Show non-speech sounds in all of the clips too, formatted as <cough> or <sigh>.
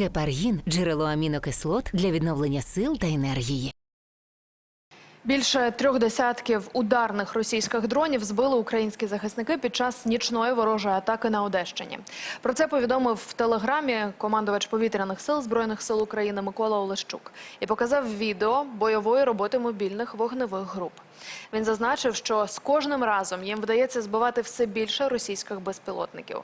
Гепаргін джерело амінокислот для відновлення сил та енергії. Більше трьох десятків ударних російських дронів збили українські захисники під час нічної ворожої атаки на Одещині. Про це повідомив в телеграмі командувач повітряних сил збройних сил України Микола Олещук і показав відео бойової роботи мобільних вогневих груп. Він зазначив, що з кожним разом їм вдається збивати все більше російських безпілотників,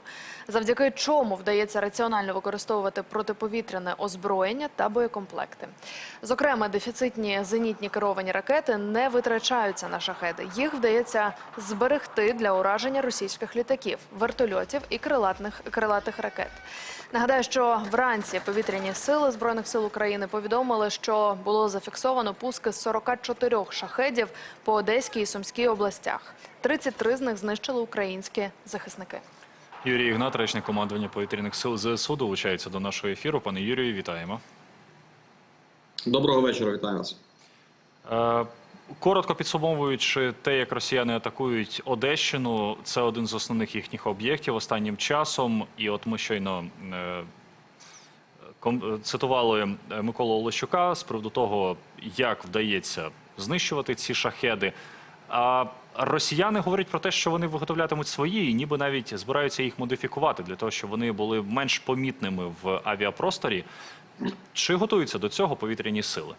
завдяки чому вдається раціонально використовувати протиповітряне озброєння та боєкомплекти. Зокрема, дефіцитні зенітні керовані ракети не витрачаються на шахеди. Їх вдається зберегти для ураження російських літаків, вертольотів і крилатних крилатих ракет. Нагадаю, що вранці повітряні сили збройних сил України повідомили, що було зафіксовано пуски з 44 шахедів по Одеській і Сумській областях. 33 з них знищили українські захисники. Юрій Ігнат, речник командування повітряних сил ЗСУ, долучається до нашого ефіру. Пане Юрію, вітаємо. Доброго вечора, вітаю вас. Е, Коротко підсумовуючи те, як росіяни атакують Одещину, це один з основних їхніх об'єктів останнім часом. І от ми щойно е, цитували е, Миколу Олещука з приводу того, як вдається знищувати ці шахеди. А росіяни говорять про те, що вони виготовлятимуть свої, і ніби навіть збираються їх модифікувати для того, щоб вони були менш помітними в авіапросторі. Чи готуються до цього повітряні сили?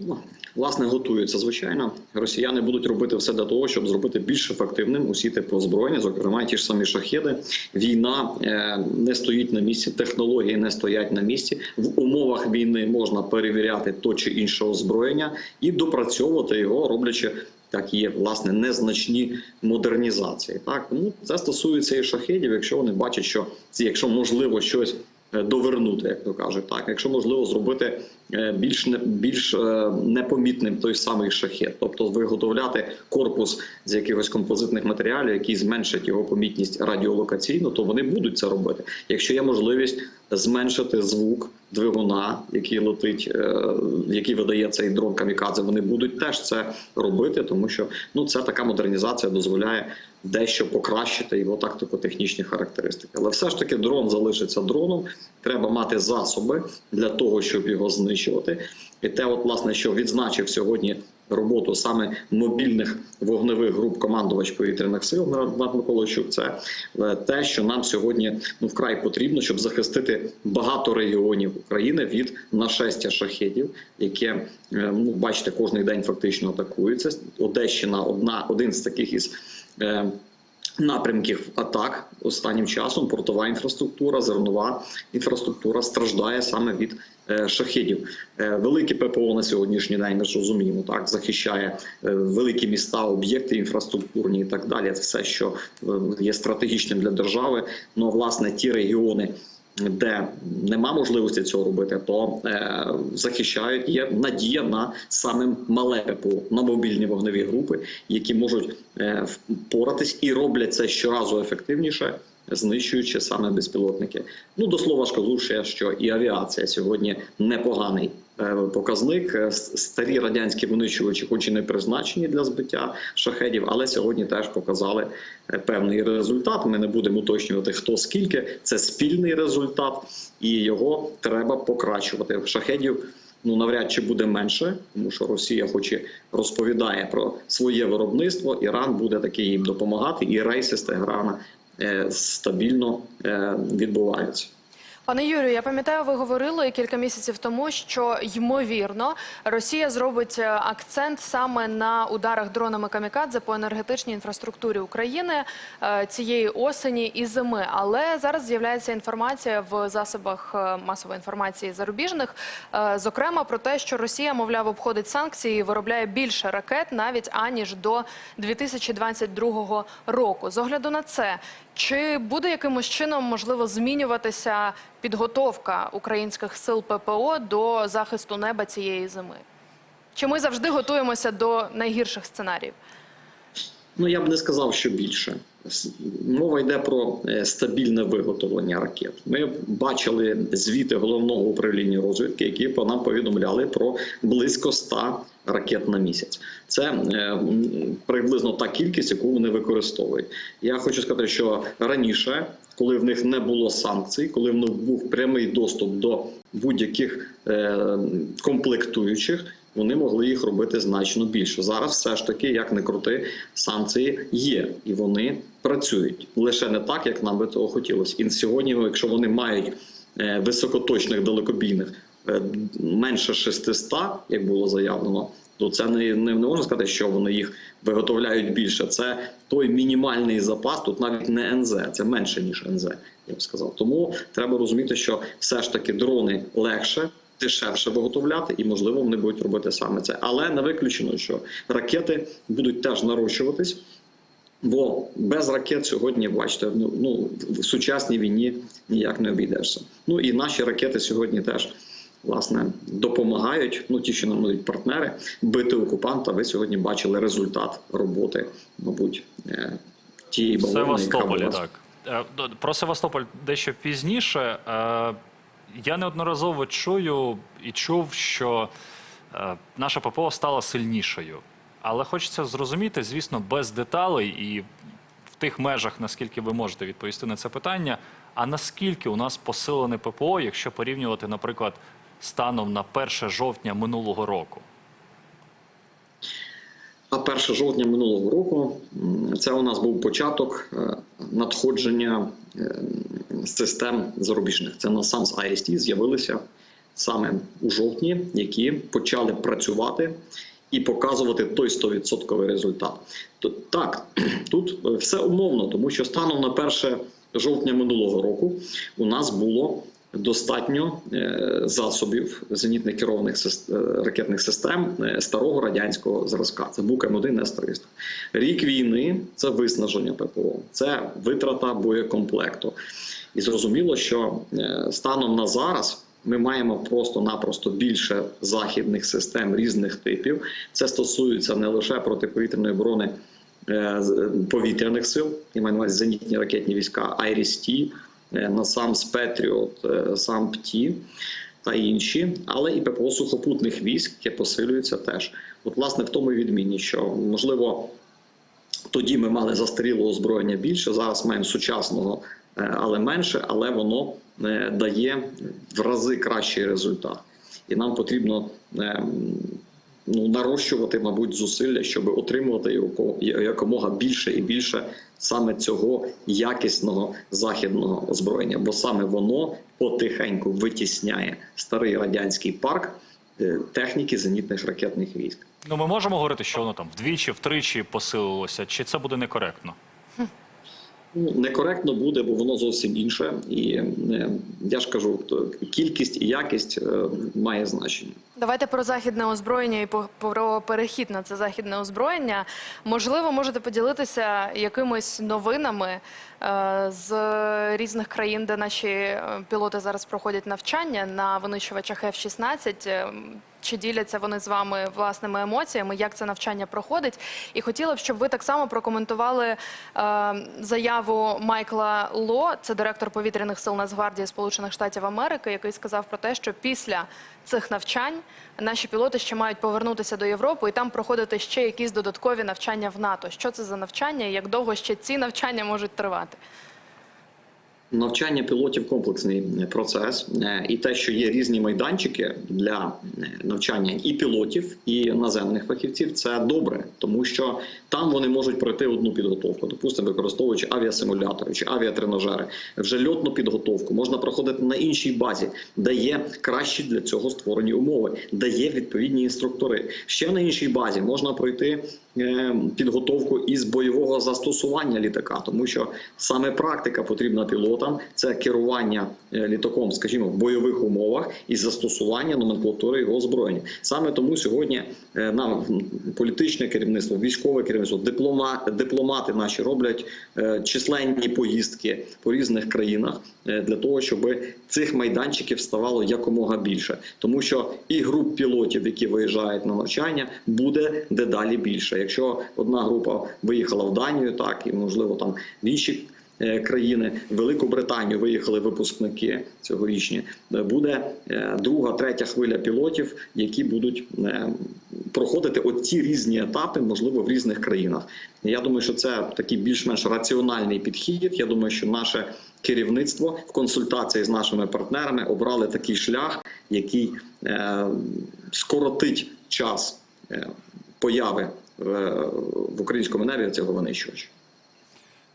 Ну, власне, готуються. Звичайно, росіяни будуть робити все для того, щоб зробити більш ефективним усі типи озброєння, зокрема, ті ж самі шахеди. Війна е, не стоїть на місці, технології не стоять на місці. В умовах війни можна перевіряти то чи інше озброєння і допрацьовувати його, роблячи. Так є власне незначні модернізації. Так тому це стосується і шахедів, якщо вони бачать, що якщо можливо щось е, довернути, як то кажуть, так якщо можливо зробити більш не більш е, непомітним той самий шахет, тобто виготовляти корпус з якихось композитних матеріалів, які зменшать його помітність радіолокаційно, то вони будуть це робити. Якщо є можливість зменшити звук двигуна, який летить, е, який видає цей дрон камікадзе, вони будуть теж це робити, тому що ну це така модернізація дозволяє дещо покращити його тактико-технічні характеристики. Але все ж таки дрон залишиться дроном. Треба мати засоби для того, щоб його знищувати. І те, от власне, що відзначив сьогодні роботу саме мобільних вогневих груп командувач повітряних сил Мирон Миколайчук, це е, те, що нам сьогодні ну вкрай потрібно, щоб захистити багато регіонів України від нашестя шахедів, яке е, ну бачите, кожний день фактично атакується. Одещина одна один з таких із. Е, Напрямків атак останнім часом портова інфраструктура, зернова інфраструктура страждає саме від шахідів. шахедів. Е, велике ППО на сьогоднішній день ми ж розуміємо, так захищає е, великі міста, об'єкти інфраструктурні і так далі. Все, що е, є стратегічним для держави. Ну власне ті регіони. Де нема можливості цього робити, то е, захищають є надія на саме мале ППО, на мобільні вогневі групи, які можуть е, впоратись і роблять це щоразу ефективніше, знищуючи саме безпілотники. Ну до слова ж кажу ще, що і авіація сьогодні непоганий е, показник. Е, Старі радянські винищувачі, хоч і не призначені для збиття шахедів, але сьогодні теж показали е, певний результат. Ми не будемо уточнювати хто скільки. Це спільний результат, і його треба покращувати. Шахедів ну навряд чи буде менше, тому що Росія, хоч і розповідає про своє виробництво, Іран буде таки їм допомагати, і рейси з Теграна стабільно е, відбуваються. Пане Юрію, я пам'ятаю, ви говорили кілька місяців тому, що ймовірно Росія зробить е, акцент саме на ударах дронами камікадзе по енергетичній інфраструктурі України е, цієї осені і зими. Але зараз з'являється інформація в засобах е, масової інформації зарубіжних, е, зокрема про те, що Росія, мовляв, обходить санкції і виробляє більше ракет навіть аніж до 2022 року. З огляду на це, чи буде якимось чином можливо змінюватися підготовка українських сил ППО до захисту неба цієї зими? Чи ми завжди готуємося до найгірших сценаріїв? Ну я б не сказав, що більше. Мова йде про е, стабільне виготовлення ракет. Ми бачили звіти головного управління розвідки, які нам повідомляли про близько 100 ракет на місяць. Це е, приблизно та кількість, яку вони використовують. Я хочу сказати, що раніше, коли в них не було санкцій, коли в них був прямий доступ до будь-яких е, комплектуючих, вони могли їх робити значно більше. Зараз все ж таки, як не крути, санкції є і вони працюють лише не так, як нам би того хотілося. І сьогодні, якщо вони мають е, високоточних далекобійних е, менше 600, як було заявлено. То це не, не, не можна сказати, що вони їх виготовляють більше. Це той мінімальний запас. Тут навіть не НЗ, це менше ніж НЗ. Я б сказав. Тому треба розуміти, що все ж таки дрони легше, дешевше виготовляти, і можливо вони будуть робити саме це. Але не виключено, що ракети будуть теж нарощуватись. Бо без ракет сьогодні, бачите, ну, ну в сучасній війні ніяк не обійдешся. Ну і наші ракети сьогодні теж власне допомагають. Ну ті, що нам дають партнери, бити окупанта. Ви сьогодні бачили результат роботи, мабуть, е, тієї балони, яка була. так. Е, Про Севастополь дещо пізніше. Я неодноразово чую і чув, що е, наша ППО стала сильнішою. Але хочеться зрозуміти, звісно, без деталей і в тих межах, наскільки ви можете відповісти на це питання. А наскільки у нас посилене ППО, якщо порівнювати, наприклад, станом на 1 жовтня минулого року? А 1 жовтня минулого року це у нас був початок е, надходження е, систем зарубіжних. Це на з IST з'явилися саме у жовтні, які почали працювати і показувати той 100% результат. Так, <clears throat> тут е, все умовно, тому що станом на 1 жовтня минулого року у нас було достатньо е, засобів зенітних керованих е, ракетних систем е, старого радянського зразка. Це бук М1 С-300. Рік війни це виснаження ППО, це витрата боєкомплекту. І зрозуміло, що станом на зараз. Ми маємо просто-напросто більше західних систем різних типів. Це стосується не лише протиповітряної оборони повітряних сил, на увазі зенітні ракетні війська, Айріс-Ті, е, насам Петріот, е, сам ПТІ та інші, але і ППО сухопутних військ, яке посилюється теж. От, власне, в тому і відмінність, що можливо. Тоді ми мали застарілого озброєння більше. Зараз маємо сучасного, е, але менше, але воно дає в рази кращий результат. І нам потрібно ну, нарощувати, мабуть, зусилля, щоб отримувати яко- якомога більше і більше саме цього якісного західного озброєння, бо саме воно потихеньку витісняє старий радянський парк е, техніки зенітних ракетних військ. Ну, ми можемо говорити, що воно там вдвічі, втричі посилилося, чи це буде некоректно? Ну, некоректно буде, бо воно зовсім інше. І е, я ж кажу, кількість і якість е, має значення. Давайте про західне озброєння і про перехід на це західне озброєння. Можливо, можете поділитися якимись новинами е, з різних країн, де наші пілоти зараз проходять навчання на винищувачах F-16. Чи діляться вони з вами власними емоціями, як це навчання проходить? І хотіла б, щоб ви так само прокоментували е, заяву Майкла Ло, це директор повітряних сил Нацгвардії Сполучених Штатів Америки, який сказав про те, що після цих навчань наші пілоти ще мають повернутися до Європи і там проходити ще якісь додаткові навчання в НАТО. Що це за навчання і як довго ще ці навчання можуть тривати? Навчання пілотів комплексний е, процес, Е, і те, що є різні майданчики для е, навчання і пілотів, і наземних фахівців, це добре, тому що там вони можуть пройти одну підготовку, допустимо, використовуючи авіасимулятори чи авіатренажери. Вже льотну підготовку можна проходити на іншій базі, де є кращі для цього створені умови, де є відповідні інструктори. Ще на іншій базі можна пройти підготовку із бойового застосування літака, тому що саме практика потрібна пілоту. Пілотам це керування е, літаком, скажімо, в бойових умовах і застосування номенклатури його озброєння. Саме тому сьогодні е, нам політичне керівництво, військове керівництво, диплома, дипломати наші роблять е, численні поїздки по різних країнах для того, щоб цих майданчиків ставало якомога більше, тому що і груп пілотів, які виїжджають на навчання, буде дедалі більше. Якщо одна група виїхала в Данію, так і можливо там в інші. Е, Країни в Велику Британію виїхали випускники цьогорічні. Е, Буде е, друга, третя хвиля пілотів, які будуть проходити оці різні етапи, можливо, в різних країнах. Я думаю, що це такий більш-менш раціональний підхід. Я думаю, що наше керівництво в консультації з нашими партнерами обрали такий шлях, який скоротить час появи в українському небі цього винищувача.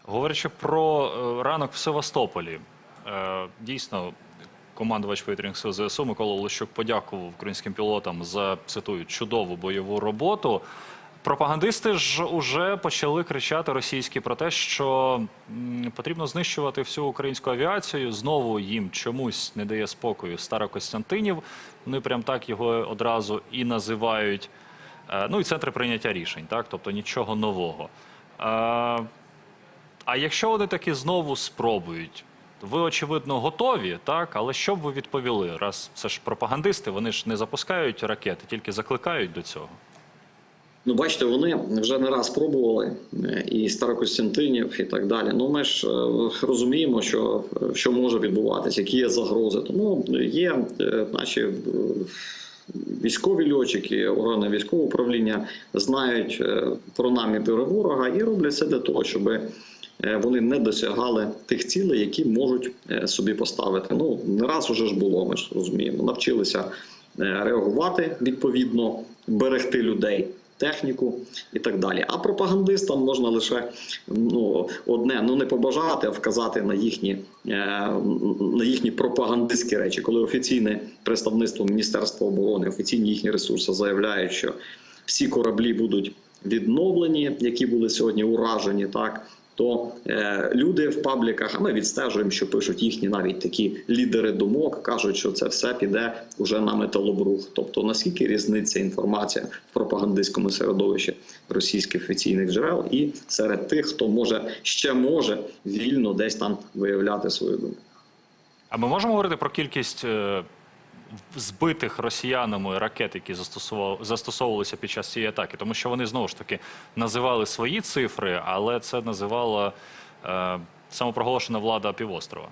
Говорячи про е, ранок в Севастополі, е, дійсно. Командувач повітряних сил ЗСУ Микола Лещук подякував українським пілотам за цитую чудову бойову роботу. Пропагандисти ж уже почали кричати російські про те, що потрібно знищувати всю українську авіацію. Знову їм чомусь не дає спокою Старокостянтинів. Вони прям так його одразу і називають. Е, Ну і центри прийняття рішень, так тобто нічого нового. А якщо вони таки знову спробують, ви очевидно готові, так? Але що б ви відповіли? Раз це ж пропагандисти, вони ж не запускають ракети, тільки закликають до цього. Ну, бачите, вони вже не раз пробували е, і Старокостянтинів, і так далі. Ну, ми ж е, розуміємо, що, е, що може відбуватися, які є загрози. Тому є наші військові льотчики, органи військового управління знають про наміри ворога і роблять все для того, щоб е, вони не досягали тих цілей, які можуть е, собі поставити. Ну не раз уже ж було. Ми ж розуміємо, навчилися е, реагувати відповідно, берегти людей. Техніку і так далі. А пропагандистам можна лише ну одне ну не побажати, а вказати на їхні е, на їхні пропагандистські речі, коли офіційне представництво Міністерства оборони, офіційні їхні ресурси заявляють, що всі кораблі будуть відновлені, які були сьогодні уражені, так то е, люди в пабліках, а ми відстежуємо, що пишуть їхні навіть такі лідери думок, кажуть, що це все піде уже на металобрух. Тобто наскільки різниця інформація в пропагандистському середовищі російських офіційних джерел і серед тих, хто може ще може вільно десь там виявляти свою думку. А ми можемо говорити про кількість е, збитих росіянами ракет, які застосовувалися під час цієї атаки? Тому що вони знову ж таки називали свої цифри, але це називала е, самопроголошена влада півострова.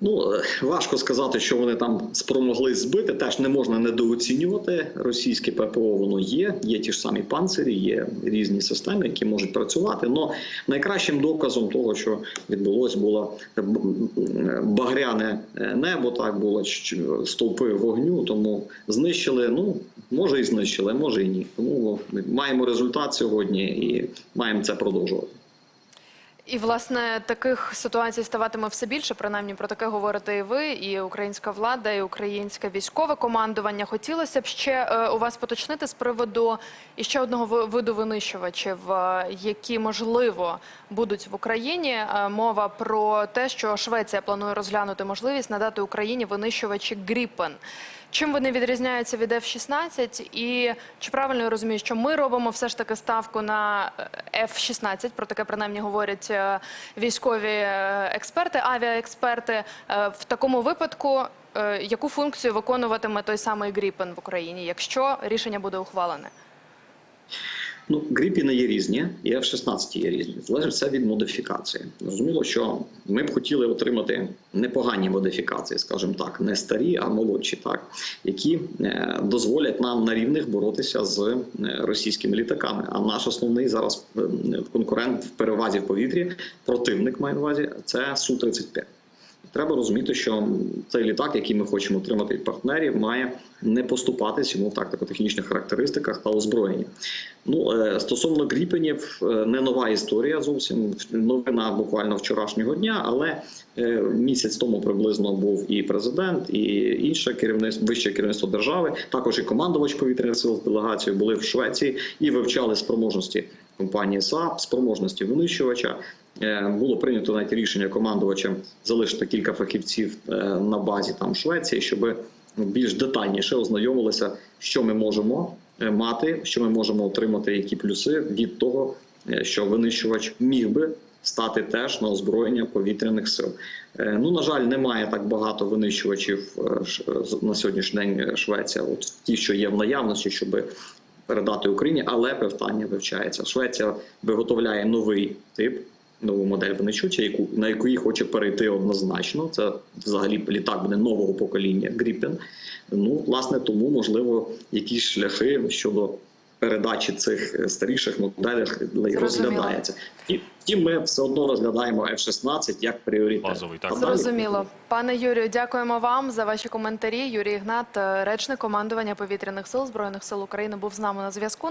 Ну е, важко сказати, що вони там спромогли збити. Теж не можна недооцінювати російське ППО. Воно є. Є ті ж самі панцирі, є різні системи, які можуть працювати. Но найкращим доказом того, що відбулось, було е, багряне е, небо. Так було стовпи вогню. Тому знищили. Ну може і знищили, може і ні. Тому маємо результат сьогодні і маємо це продовжувати. І власне таких ситуацій ставатиме все більше. Принаймні про таке говорите і ви, і українська влада, і українське військове командування. Хотілося б ще е, у вас поточнити з приводу іще одного виду винищувачів, е, які можливо будуть в Україні. Е, Мова про те, що Швеція планує розглянути можливість надати Україні винищувачі Гріпен. Чим вони відрізняються від F-16? І чи правильно я розумію, що ми робимо все ж таки ставку на е, F-16, про таке принаймні говорять е, військові е, експерти, авіаексперти. В такому випадку, яку функцію виконуватиме той самий Гріпен в Україні, якщо рішення буде ухвалене? Ну, гріпіни є різні, і F-16 є різні. Залежить все від модифікації. Зрозуміло, що ми б хотіли отримати непогані модифікації, скажімо так, не старі, а молодші, так які е, дозволять нам на рівних боротися з е, російськими літаками. А наш основний зараз е, конкурент в перевазі в повітрі, противник має на увазі, це су 35 Треба розуміти, що цей літак, який ми хочемо отримати від партнерів, має не поступатись йому в тактико-технічних характеристиках та озброєнні. Ну е, стосовно гріпенів, е, не нова історія зовсім новина буквально вчорашнього дня, але е, місяць тому приблизно був і президент, і інше керівництво вище керівництво держави, також і командувач повітряних сил з делегацією були в Швеції і вивчали спроможності компанії САП, спроможності винищувача. Е, Було прийнято навіть рішення командувачем залишити кілька фахівців е, на базі там Швеції, щоб більш детальніше ознайомилися, що ми можемо е, мати, що ми можемо отримати, які плюси від того, що винищувач міг би стати теж на озброєння повітряних сил. Ну на жаль, немає так багато винищувачів на сьогоднішній день Швеція. От ті, що є в наявності, щоб передати Україні, але питання вивчається. Швеція виготовляє новий тип. Нову модель винищувача, яку на яку хоче перейти однозначно. Це взагалі літак буде нового покоління Гріпен. Ну, власне, тому можливо якісь шляхи щодо передачі цих е, старіших моделей розглядається. І втім, ми все одно розглядаємо F-16 як пріоритет. Базовий, так. Зрозуміло. Пане Юрію, дякуємо вам за ваші коментарі. Юрій Ігнат, е, речник командування повітряних сил Збройних сил України, був з нами на зв'язку.